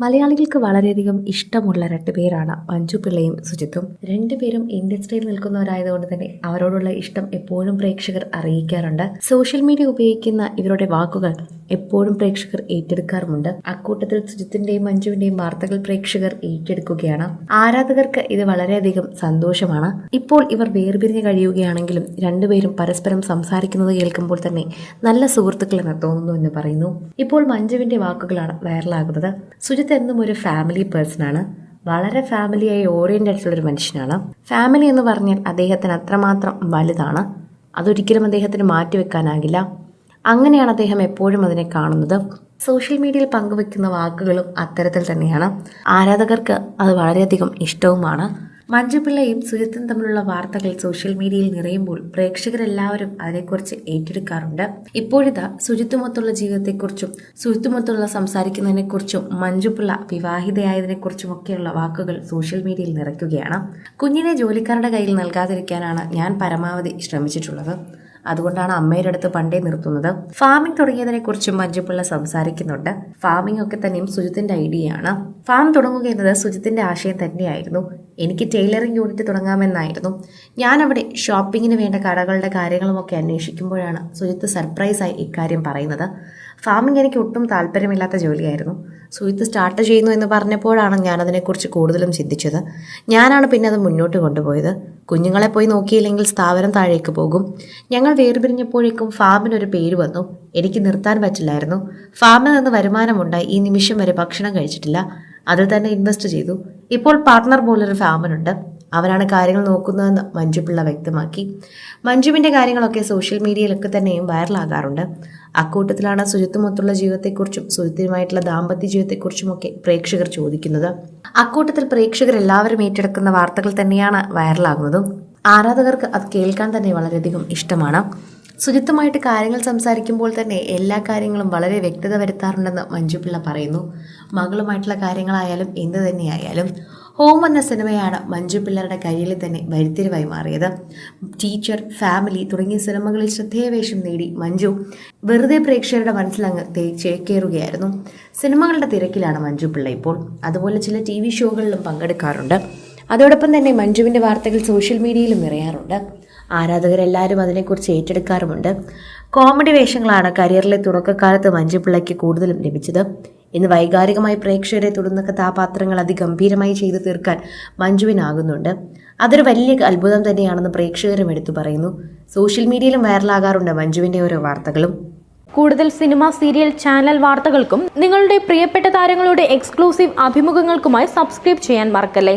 മലയാളികൾക്ക് വളരെയധികം ഇഷ്ടമുള്ള രണ്ടുപേരാണ് മഞ്ജു പിള്ളയും സുജിത്തും. രണ്ടുപേരും ഇൻഡസ്ട്രിയിൽ നിൽക്കുന്നവരായതുകൊണ്ട് തന്നെ അവരോടുള്ള ഇഷ്ടം എപ്പോഴും പ്രേക്ഷകർ അറിയിക്കാറുണ്ട്. സോഷ്യൽ മീഡിയ ഉപയോഗിക്കുന്ന ഇവരുടെ വാക്കുകൾ എപ്പോഴും പ്രേക്ഷകർ ഏറ്റെടുക്കാറുമുണ്ട്. അക്കൂട്ടത്തിൽ സുജിത്തിന്റെയും മഞ്ജുവിന്റെയും വാർത്തകൾ പ്രേക്ഷകർ ഏറ്റെടുക്കുകയാണ്. ആരാധകർക്ക് ഇത് വളരെയധികം സന്തോഷമാണ്. ഇപ്പോൾ ഇവർ വേർപിരിഞ്ഞ് കഴിയുകയാണെങ്കിലും രണ്ടുപേരും പരസ്പരം സംസാരിക്കുന്നത് കേൾക്കുമ്പോൾ തന്നെ നല്ല സുഹൃത്തുക്കളെന്ന് തോന്നുന്നു എന്ന് പറയുന്നു. ഇപ്പോൾ മഞ്ജുവിന്റെ വാക്കുകളാണ് വൈറലാകുന്നത്. സുജിത്ത് എന്നും ഒരു ഫാമിലി പേഴ്സൺ ആണ്. വളരെ ഫാമിലിയായി ഓറിയന്റഡ് ആയിട്ടുള്ള ഒരു മനുഷ്യനാണ്. ഫാമിലി എന്ന് പറഞ്ഞാൽ അദ്ദേഹത്തിന് അത്രമാത്രം വലുതാണ്. അതൊരിക്കലും അദ്ദേഹത്തിന് മാറ്റിവെക്കാനാകില്ല. അങ്ങനെയാണ് അദ്ദേഹം എപ്പോഴും അതിനെ കാണുന്നത്. സോഷ്യൽ മീഡിയയിൽ പങ്കുവെക്കുന്ന വാക്കുകളും അത്തരത്തിൽ തന്നെയാണ്. ആരാധകർക്ക് അത് വളരെയധികം ഇഷ്ടവുമാണ്. മഞ്ജുപിള്ളയും സുജിത്തും തമ്മിലുള്ള വാർത്തകൾ സോഷ്യൽ മീഡിയയിൽ നിറയുമ്പോൾ പ്രേക്ഷകരെല്ലാവരും അതിനെക്കുറിച്ച് ഏറ്റെടുക്കാറുണ്ട്. ഇപ്പോഴിതാ സുജിത്തുമൊത്തുള്ള ജീവിതത്തെക്കുറിച്ചും സുജിത്തുമൊത്തുള്ള സംസാരിക്കുന്നതിനെക്കുറിച്ചും മഞ്ജുപിള്ള വിവാഹിതയായതിനെക്കുറിച്ചും ഒക്കെയുള്ള വാക്കുകൾ സോഷ്യൽ മീഡിയയിൽ നിറയ്ക്കുകയാണ്. കുഞ്ഞിനെ ജോലിക്കാരുടെ കയ്യിൽ നൽകാതിരിക്കാനാണ് ഞാൻ പരമാവധി ശ്രമിച്ചിട്ടുള്ളത്. അതുകൊണ്ടാണ് അമ്മയുടെ അടുത്ത് പണ്ടേ നിർത്തുന്നത്. ഫാമിംഗ് തുടങ്ങിയതിനെ കുറിച്ചും മഞ്ജുപിള്ള സംസാരിക്കുന്നുണ്ട്. ഫാമിംഗ് ഒക്കെ തന്നെയും സുജിത്തിന്റെ ഐഡിയയാണ് ഫാം തുടങ്ങുക എന്നത് സുജിത്തിന്റെ ആശയം തന്നെയായിരുന്നു. എനിക്ക് ടൈലറിംഗ് യൂണിറ്റ് തുടങ്ങാമെന്നായിരുന്നു. ഞാൻ അവിടെ ഷോപ്പിങ്ങിന് വേണ്ട കടകളുടെ കാര്യങ്ങളുമൊക്കെ അന്വേഷിക്കുമ്പോഴാണ് സുജിത്ത് സർപ്രൈസായി ഇക്കാര്യം പറയുന്നത്. ഫാമിംഗ് എനിക്ക് ഒട്ടും താല്പര്യമില്ലാത്ത ജോലിയായിരുന്നു. സുജിത്ത് സ്റ്റാർട്ട് ചെയ്യുന്നു എന്ന് പറഞ്ഞപ്പോഴാണ് ഞാനതിനെക്കുറിച്ച് കൂടുതലും ചിന്തിച്ചത്. ഞാനാണ് പിന്നെ അത് മുന്നോട്ട് കൊണ്ടുപോയത്. കുഞ്ഞുങ്ങളെ പോയി നോക്കിയില്ലെങ്കിൽ സ്ഥാപനം താഴേക്ക് പോകും. ഞങ്ങൾ വേർപിരിഞ്ഞപ്പോഴേക്കും ഫാമിനൊരു പേര് വന്നു. എനിക്ക് നിർത്താൻ പറ്റില്ലായിരുന്നു. ഫാമിൽ നിന്ന് വരുമാനമുണ്ടായി. ഈ നിമിഷം വരെ ഭക്ഷണം കഴിച്ചിട്ടില്ല. അതിൽ തന്നെ ഇൻവെസ്റ്റ് ചെയ്തു. ഇപ്പോൾ പാർട്ട്ണർ പോലൊരു ഫാമിനുണ്ട് അവരാണ് കാര്യങ്ങൾ നോക്കുന്നതെന്ന് മഞ്ജു പിള്ള വ്യക്തമാക്കി. മഞ്ജുവിന്റെ കാര്യങ്ങളൊക്കെ സോഷ്യൽ മീഡിയയിലൊക്കെ തന്നെയും വൈറലാകാറുണ്ട് അക്കൂട്ടത്തിലാണ് സുജിത്തുമൊത്തുള്ള ജീവിതത്തെക്കുറിച്ചും സുജിത്തുമായിട്ടുള്ള ദാമ്പത്യ ജീവിതത്തെക്കുറിച്ചുമൊക്കെ പ്രേക്ഷകർ ചോദിക്കുന്നത്. അക്കൂട്ടത്തിൽ പ്രേക്ഷകർ എല്ലാവരും ഏറ്റെടുക്കുന്ന വാർത്തകൾ തന്നെയാണ് വൈറലാകുന്നതും ആരാധകർക്ക് അത് കേൾക്കാൻ തന്നെ വളരെയധികം ഇഷ്ടമാണ്. സുജിത്തുമായിട്ട് കാര്യങ്ങൾ സംസാരിക്കുമ്പോൾ തന്നെ എല്ലാ കാര്യങ്ങളും വളരെ വ്യക്തത വരുത്താറുണ്ടെന്ന് മഞ്ജുപിള്ള പറയുന്നു. മകളുമായിട്ടുള്ള കാര്യങ്ങളായാലും എന്ത് തന്നെയായാലും ഹോം എന്ന സിനിമയാണ് മഞ്ജു പിള്ളയുടെ കയ്യിൽ തന്നെ വഴിത്തിരിവായി മാറിയത്. ടീച്ചർ ഫാമിലി തുടങ്ങിയ സിനിമകളിൽ ശ്രദ്ധേയവേഷം നേടി മഞ്ജു വെറുതെ പ്രേക്ഷകരുടെ മനസ്സിലങ്ങ് ചേക്കേറുകയായിരുന്നു. സിനിമകളുടെ തിരക്കിലാണ് മഞ്ജു പിള്ള ഇപ്പോൾ. അതുപോലെ ചില ടി വി ഷോകളിലും പങ്കെടുക്കാറുണ്ട്. അതോടൊപ്പം തന്നെ മഞ്ജുവിന്റെ വാർത്തകൾ സോഷ്യൽ മീഡിയയിലും നിറയാറുണ്ട്. ആരാധകരെല്ലാവരും അതിനെക്കുറിച്ച് ഏറ്റെടുക്കാറുമുണ്ട്. കോമഡി വേഷങ്ങളാണ് കരിയറിലെ തുടക്കക്കാലത്ത് മഞ്ജുപിള്ളയ്ക്ക് കൂടുതലും ലഭിച്ചത്. ഇന്ന് വൈകാരികമായി പ്രേക്ഷകരെ തൊടുന്ന കഥാപാത്രങ്ങൾ അതിഗംഭീരമായി ചെയ്തു തീർക്കാൻ മഞ്ജുവിനാകുന്നുണ്ട്. അതൊരു വലിയ അത്ഭുതം തന്നെയാണെന്ന് പ്രേക്ഷകരും എടുത്തു പറയുന്നു. സോഷ്യൽ മീഡിയയിലും വൈറലാകാറുണ്ട് മഞ്ജുവിന്റെ ഓരോ വാർത്തകളും. കൂടുതൽ സിനിമ സീരിയൽ ചാനൽ വാർത്തകൾക്കും നിങ്ങളുടെ പ്രിയപ്പെട്ട താരങ്ങളുടെ എക്സ്ക്ലൂസീവ് അഭിമുഖങ്ങൾക്കുമായി സബ്സ്ക്രൈബ് ചെയ്യാൻ മറക്കല്ലേ?